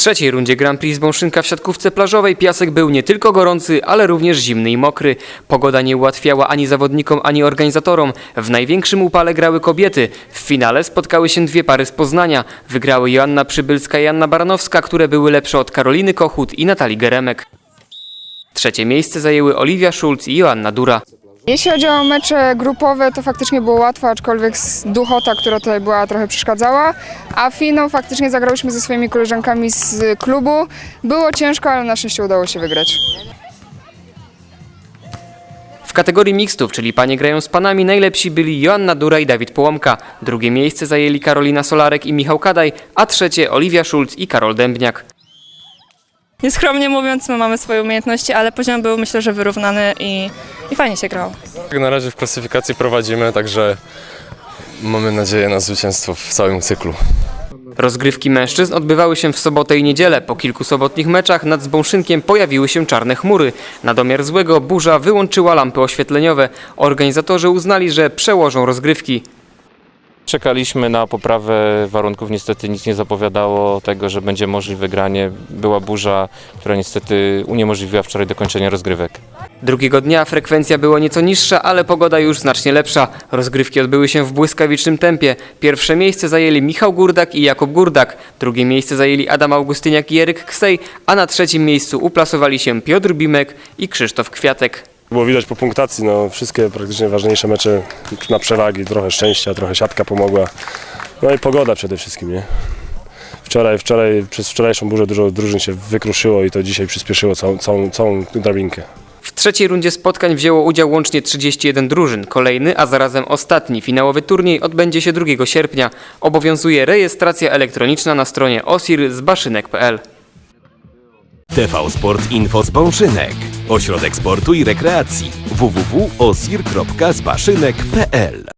trzeciej rundzie Grand Prix z Bąszynka w siatkówce plażowej piasek był nie tylko gorący, ale również zimny i mokry. Pogoda nie ułatwiała ani zawodnikom, ani organizatorom. W największym upale grały kobiety. W finale spotkały się dwie pary z Poznania. Wygrały Joanna Przybylska i Anna Baranowska, które były lepsze od Karoliny Kochut i Natalii Geremek. Trzecie miejsce zajęły Oliwia Schulz i Joanna Dura. Jeśli chodzi o mecze grupowe, to faktycznie było łatwo, aczkolwiek z duchota, która tutaj była, trochę przeszkadzała. A finał faktycznie zagrałyśmy ze swoimi koleżankami z klubu. Było ciężko, ale na szczęście udało się wygrać. W kategorii mixtów, czyli panie grają z panami, najlepsi byli Joanna Dura i Dawid Połomka. Drugie miejsce zajęli Karolina Solarek i Michał Kadaj, a trzecie Oliwia Schulz i Karol Dębniak. Nieskromnie mówiąc, my mamy swoje umiejętności, ale poziom był myślę, że wyrównany i, i fajnie się grało. Tak, Na razie w klasyfikacji prowadzimy, także mamy nadzieję na zwycięstwo w całym cyklu. Rozgrywki mężczyzn odbywały się w sobotę i niedzielę. Po kilku sobotnich meczach nad Zbąszynkiem pojawiły się czarne chmury. Na domiar złego burza wyłączyła lampy oświetleniowe. Organizatorzy uznali, że przełożą rozgrywki. Czekaliśmy na poprawę warunków, niestety nic nie zapowiadało tego, że będzie możliwe granie. Była burza, która niestety uniemożliwiła wczoraj dokończenie rozgrywek. Drugiego dnia frekwencja była nieco niższa, ale pogoda już znacznie lepsza. Rozgrywki odbyły się w błyskawicznym tempie. Pierwsze miejsce zajęli Michał Gurdak i Jakub Gurdak. Drugie miejsce zajęli Adam Augustyniak i Eryk Ksej, a na trzecim miejscu uplasowali się Piotr Bimek i Krzysztof Kwiatek. Było widać po punktacji, no wszystkie praktycznie ważniejsze mecze na przewagi, trochę szczęścia, trochę siatka pomogła. No i pogoda przede wszystkim, nie? Wczoraj, wczoraj, przez wczorajszą burzę dużo drużyn się wykruszyło i to dzisiaj przyspieszyło całą, całą, całą drabinkę. W trzeciej rundzie spotkań wzięło udział łącznie 31 drużyn. Kolejny, a zarazem ostatni finałowy turniej odbędzie się 2 sierpnia. Obowiązuje rejestracja elektroniczna na stronie osir z baszynek.pl. TV Sport Info z Bąszynek. Ośrodek sportu i rekreacji www.osir.zbaszynek.pl